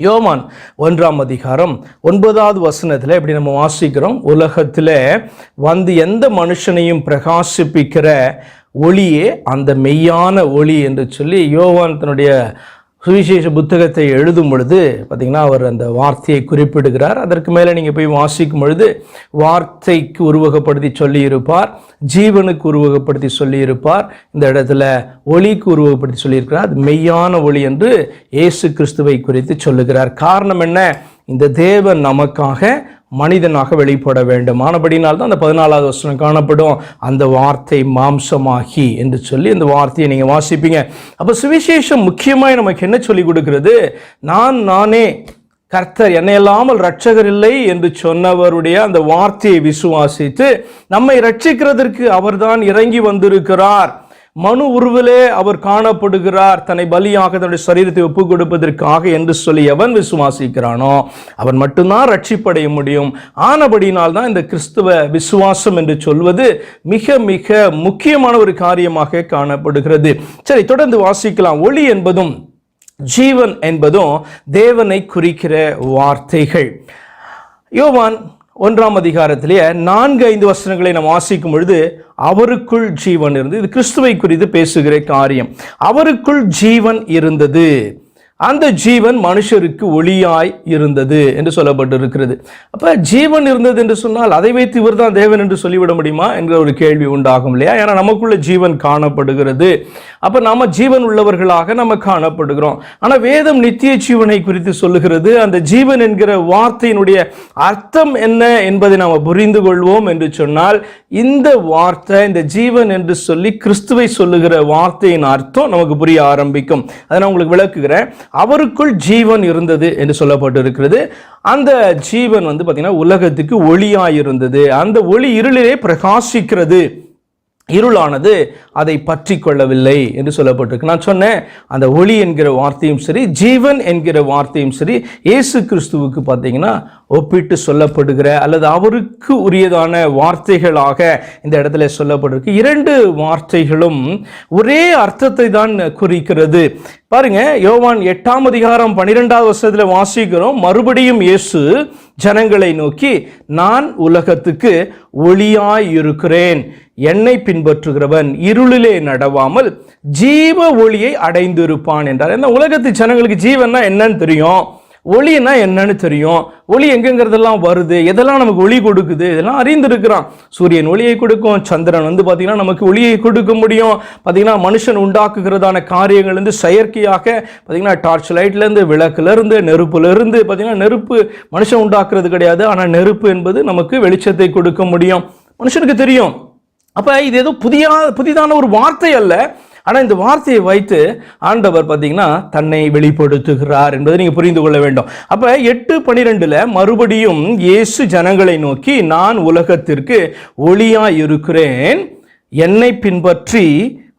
Yeoman ஒன்றாம் அதிகாரம் ஒன்பதாவது வசனத்தில் இப்படி நம்ம வாசிக்கிறோம். உலகத்தில் வந்து எந்த மனுஷனையும் பிரகாசிப்பிக்கிற ஒளியே அந்த மெய்யான ஒளி என்று சொல்லி யோவான் தன்னுடைய சுவிசேஷ புத்தகத்தை எழுதும் பொழுது பார்த்திங்கன்னா அவர் அந்த வார்த்தையை குறிப்பிடுகிறார். அதற்கு மேலே நீங்கள் போய் வாசிக்கும் பொழுது வார்த்தைக்கு உருவகப்படுத்தி சொல்லியிருப்பார் ஜீவனுக்கு உருவகப்படுத்தி சொல்லியிருப்பார் இந்த இடத்துல ஒளிக்கு உருவகப்படுத்தி சொல்லியிருக்கிறார். அது மெய்யான ஒளி என்று இயேசு கிறிஸ்துவை குறித்து சொல்லுகிறார். காரணம் என்ன? இந்த தேவன் நமக்காக மனிதனாக வெளிப்பட வேண்டும். ஆனபடினால் தான் அந்த பதினாலாவது வசனம் காணப்படும். அந்த வார்த்தை மாம்சமாகி என்று சொல்லி அந்த வார்த்தையை நீங்கள் வாசிப்பீங்க. அப்போ சுவிசேஷம் முக்கியமாக நமக்கு என்ன சொல்லி கொடுக்கிறது? நான் நானே கர்த்தர் என்னை இல்லாமல் ரட்சகர் இல்லை என்று சொன்னவருடைய அந்த வார்த்தையை விசுவாசித்து நம்மை ரட்சிக்கிறதற்கு அவர்தான் இறங்கி வந்திருக்கிறார். மனு உருவிலே அவர் காணப்படுகிறார். தன்னை பலியாக தன்னுடைய சரீரத்தை ஒப்புக் கொடுப்பதற்காக என்று சொல்லி எவன் விசுவாசிக்கிறானோ அவன் மட்டும்தான் ரட்சிப்படைய முடியும். ஆனபடினால் தான் இந்த கிறிஸ்துவ விசுவாசம் என்று சொல்வது மிக மிக முக்கியமான ஒரு காரியமாக காணப்படுகிறது. சரி தொடர்ந்து வாசிக்கலாம். ஒளி என்பதும் ஜீவன் என்பதும் தேவனை குறிக்கிற வார்த்தைகள். யோவான் ஒன்றாம் அதிகாரத்திலேயே நான்கு ஐந்து வசனங்களை நாம் வாசிக்கும் பொழுது அவருக்குள் ஜீவன் இருந்தது. இது கிறிஸ்துவை குறித்து பேசுகிற காரியம். அவருக்குள் ஜீவன் இருந்தது. அந்த ஜீவன் மனுஷருக்கு ஒளியாய் இருந்தது என்று சொல்லப்பட்டிருக்கிறது. அப்போ ஜீவன் இருந்தது என்று சொன்னால் அதை வைத்து இவர்தான் தேவன் என்று சொல்லிவிட முடியுமா என்ற ஒரு கேள்வி உண்டாகும் இல்லையா? ஏன்னா நமக்குள்ள ஜீவன் காணப்படுகிறது. அப்போ நாம் ஜீவன் உள்ளவர்களாக நம்ம காணப்படுகிறோம். ஆனால் வேதம் நித்திய ஜீவனை குறித்து சொல்லுகிறது. அந்த ஜீவன் என்கிற வார்த்தையினுடைய அர்த்தம் என்ன என்பதை நாம் புரிந்து கொள்வோம் என்று சொன்னால் இந்த வார்த்தை இந்த ஜீவன் என்று சொல்லி கிறிஸ்துவை சொல்லுகிற வார்த்தையின் அர்த்தம் நமக்கு புரிய ஆரம்பிக்கும். அதை நான் உங்களுக்கு விளக்குகிறேன். அவருக்குள் ஜீவன் இருந்தது என்று சொல்லப்பட்டிருக்கிறது. அந்த ஜீவன் வந்து பார்த்தீங்கன்னா உலகத்துக்கு ஒளியாக இருந்தது அந்த ஒளி இருளிலே பிரகாசிக்கிறது. இருளானது அதை பற்றி கொள்ளவில்லை என்று சொல்லப்பட்டிருக்கு. நான் சொன்னேன் அந்த ஒளி என்கிற வார்த்தையும் சரி ஜீவன் என்கிற வார்த்தையும் சரி இயேசு கிறிஸ்துவுக்கு பார்த்தீங்கன்னா ஒப்பிட்டு சொல்லப்படுகிற அல்லது அவருக்கு உரியதான வார்த்தைகளாக இந்த இடத்துல சொல்லப்பட்டிருக்கு. இரண்டு வார்த்தைகளும் ஒரே அர்த்தத்தை தான் குறிக்கிறது. பாருங்க யோவான் எட்டாம் அதிகாரம் பன்னிரெண்டாவது வருஷத்தில் வாசிக்கிறோம். மறுபடியும் இயேசு ஜனங்களை நோக்கி நான் உலகத்துக்கு ஒளியாய் இருக்கிறேன் என்னை பின்பற்றுகிறவன் இருளிலே நடவாமல் ஜீவ ஒளியை அடைந்திருப்பான் என்றார். இந்த உலகத்து ஜனங்களுக்கு ஜீவன்னா என்னன்னு தெரியும். ஒளினா என்னன்னு தெரியும். ஒளி எங்கெங்கிறதெல்லாம் வருது? எதெல்லாம் நமக்கு ஒளி கொடுக்குது? இதெல்லாம் அறிந்திருக்கிறான். சூரியன் ஒளியை கொடுக்கும் சந்திரன் வந்து பார்த்தீங்கன்னா நமக்கு ஒளியை கொடுக்க முடியும். பார்த்தீங்கன்னா மனுஷன் உண்டாக்குகிறதான காரியங்கள் வந்து செயற்கையாக பார்த்தீங்கன்னா டார்ச் லைட்லேருந்து விளக்குலேருந்து நெருப்புலேருந்து பார்த்தீங்கன்னா நெருப்பு மனுஷன் உண்டாக்குறது கிடையாது. ஆனால் நெருப்பு என்பது நமக்கு வெளிச்சத்தை கொடுக்க முடியும். மனுஷனுக்கு தெரியும். அப்போ இது ஏதோ புதிய புதிதான ஒரு வார்த்தை அல்ல. ஆனால் இந்த வார்த்தையை வைத்து ஆண்டவர் பார்த்தீங்கன்னா தன்னை வெளிப்படுத்துகிறார் என்பதை நீங்கள் புரிந்து கொள்ள வேண்டும். அப்போ எட்டு பனிரெண்டில் மறுபடியும் இயேசு ஜனங்களை நோக்கி நான் உலகத்திற்கு ஒளியாக இருக்கிறேன் என்னை பின்பற்றி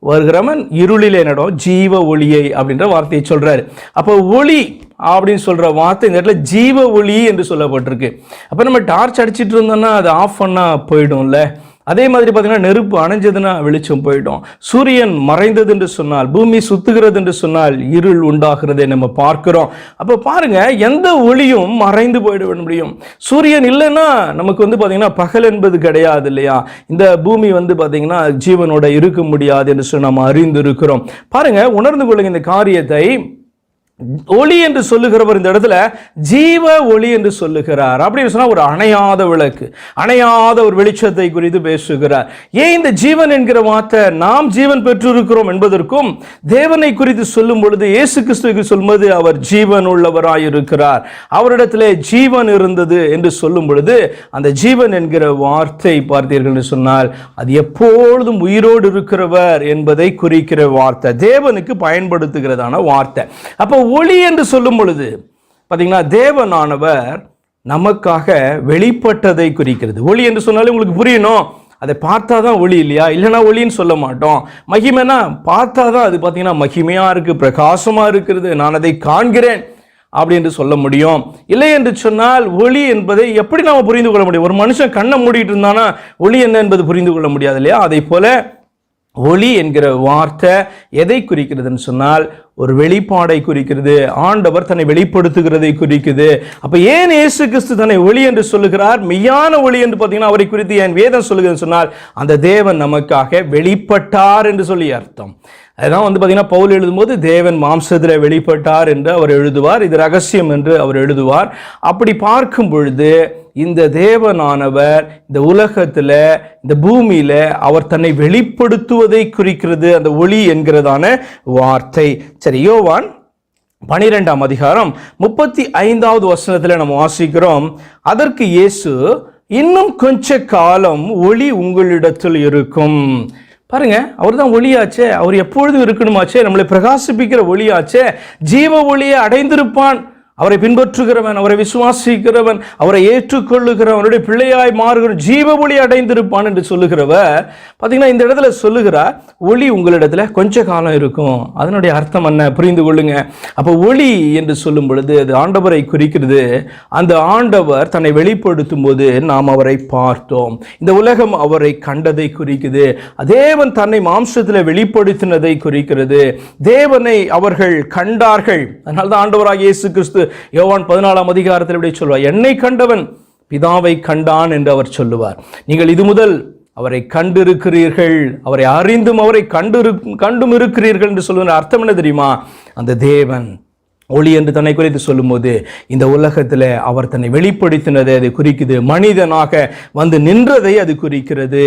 வருகிறவன் இருளிலே நடம் ஜீவ ஒளியை அப்படின்ற வார்த்தையை சொல்கிறார் அப்போ ஒளி அப்படின்னு சொல்கிற வார்த்தை இந்த இடத்துல ஜீவ ஒளி என்று சொல்லப்பட்டிருக்கு. அப்போ நம்ம டார்ச் அடிச்சிட்டு இருந்தோம்னா அது ஆஃப் பண்ணால் போயிடும்ல. அதே மாதிரி பார்த்தீங்கன்னா நெருப்பு அணைஞ்சதுன்னா வெளிச்சம் போயிடும். சூரியன் மறைந்தது என்று சொன்னால் பூமி சுத்துகிறது என்று சொன்னால் இருள் உண்டாகிறதை நம்ம பார்க்கிறோம். அப்போ பாருங்க எந்த ஒளியும் மறைந்து போயிட முடியும். சூரியன் இல்லைன்னா நமக்கு வந்து பார்த்தீங்கன்னா பகல் என்பது கிடையாது இல்லையா? இந்த பூமி வந்து பார்த்தீங்கன்னா ஜீவனோட இருக்க முடியாது என்று சொல்லி நம்ம அறிந்து இருக்கிறோம் பாருங்க உணர்ந்து கொள்ளுங்க இந்த காரியத்தை. ஒளி என்று சொல்லுகிறவர் இந்த இடத்துல ஜீவ ஒளி என்று சொல்லுகிறார். அப்படின்னு சொன்னா ஒரு அணையாத விளக்கு அணையாத ஒரு வெளிச்சத்தை குறித்து பேசுகிறார். ஏன் இந்த ஜீவன் என்கிற வார்த்தை நாம் ஜீவன் பெற்றிருக்கிறோம் என்பதற்கும் தேவனை குறித்து சொல்லும் பொழுது இயேசு கிறிஸ்துவுக்கு சொல்வது அவர் ஜீவன் உள்ளவராய் இருக்கிறார். அவரிடத்திலே ஜீவன் இருந்தது என்று சொல்லும் பொழுது அந்த ஜீவன் என்கிற வார்த்தை பார்த்தீர்கள் என்று சொன்னால் அது எப்பொழுதும் உயிரோடு இருக்கிறவர் என்பதை குறிக்கிற வார்த்தை தேவனுக்கு பயன்படுத்துகிறதான வார்த்தை. அப்போ ஒளி என்று சொல்லும் பொழுது பார்த்தீங்கன்னா தேவனானவர் நமக்காக வெளிப்பட்டதை குறிக்கிறது. ஒளி என்று சொன்னாலே உங்களுக்கு புரியணும். அதை பார்த்தா தான் ஒளி இல்லையா? இல்லைனா ஒளின்னு சொல்ல மாட்டோம். மகிமைனா பார்த்தா தான் அது பார்த்தீங்கன்னா மகிமையாக இருக்குது பிரகாசமாக இருக்கிறது. நான் அதை காண்கிறேன் அப்படி என்று சொல்ல முடியும். இல்லை என்று சொன்னால் ஒளி என்பதை எப்படி நாம் புரிந்து கொள்ள முடியும்? ஒரு மனுஷன் கண்ணை மூடிட்டு இருந்தானா ஒளி என்ன என்பது புரிந்து கொள்ள முடியாது இல்லையா? அதை போல ஒளி என்கிற வார்த்தை எதை குறிக்கிறதுன்னு சொன்னால் ஒரு வெளிப்பாடை குறிக்கிறது ஆண்டவர் தன்னை வெளிப்படுத்துகிறதை குறிக்குது. அப்போ ஏன் இயேசு கிறிஸ்து தன்னை ஒளி என்று சொல்லுகிறார்? மெய்யான ஒளி என்று பார்த்தீங்கன்னா அவரை குறித்து என் வேதம் சொல்லுகிறதுன்னு சொன்னால் அந்த தேவன் நமக்காக வெளிப்பட்டார் என்று சொல்லி அர்த்தம். அதுதான் வந்து பார்த்தீங்கன்னா பவுல் எழுதும்போது தேவன் மாம்சத்தில் வெளிப்பட்டார் என்று அவர் எழுதுவார். இது ரகசியம் என்று அவர் எழுதுவார். அப்படி பார்க்கும் பொழுது இந்த தேவனானவர் இந்த உலகத்தில் இந்த பூமியில அவர் தன்னை வெளிப்படுத்துவதை குறிக்கிறது அந்த ஒளி என்கிறதான வார்த்தை. சரி யோவான் பனிரெண்டாம் அதிகாரம் முப்பத்தி ஐந்தாவது வசனத்தில் நம்ம வாசிக்கிறோம். அதற்கு இயேசு இன்னும் கொஞ்ச காலம் ஒளி உங்களிடத்தில் இருக்கும். பாருங்க அவர் தான் ஒளியாச்சே. அவர் எப்பொழுதும் இருக்கணுமாச்சே? நம்மளை பிரகாசிப்பிக்கிற ஒளியாச்சே? ஜீவ ஒளியை அடைந்திருப்பான். அவரை பின்பற்றுகிறவன் அவரை விசுவாசிக்கிறவன் அவரை ஏற்றுக்கொள்ளுகிறவன் அவருடைய பிள்ளையாய் மாறுகிற ஜீவ ஒளி அடைந்திருப்பான் என்று சொல்லுகிறவர். பார்த்தீங்கன்னா இந்த இடத்துல சொல்லுகிறார் ஒளி உங்களிடத்துல கொஞ்ச காலம் இருக்கும். அதனுடைய அர்த்தம் என்ன? புரிந்து கொள்ளுங்க. அப்போ ஒளி என்று சொல்லும் பொழுது அது ஆண்டவரை குறிக்கிறது. அந்த ஆண்டவர் தன்னை வெளிப்படுத்தும் போது நாம் அவரை பார்த்தோம். இந்த உலகம் அவரை கண்டதை குறிக்குது. தேவன் தன்னை மாம்சத்தில் வெளிப்படுத்தினதை குறிக்கிறது. தேவனை அவர்கள் கண்டார்கள். அதனால்தான் ஆண்டவராக இயேசு கிறிஸ்து யோவான் பதினாலாம் அதிகாரத்தில் இப்படி சொல்வார் என்னை கண்டவன் பிதாவை கண்டான் என்று அவர் சொல்லுவார். நீங்கள் இது முதல் அவரை கண்டிருக்கிறீர்கள் அவரை அறிந்தும் அவரை கண்டு கண்டும் இருக்கிறீர்கள் என்று சொல்லுகிற அர்த்தம் என்ன தெரியுமா? அந்த தேவன் ஒளி என்று தன்னை குறித்து சொல்லும்போது இந்த உலகத்தில் அவர் தன்னை வெளிப்படுத்தினதை அது குறிக்குது மனிதனாக வந்து நின்றதை அது குறிக்கிறது.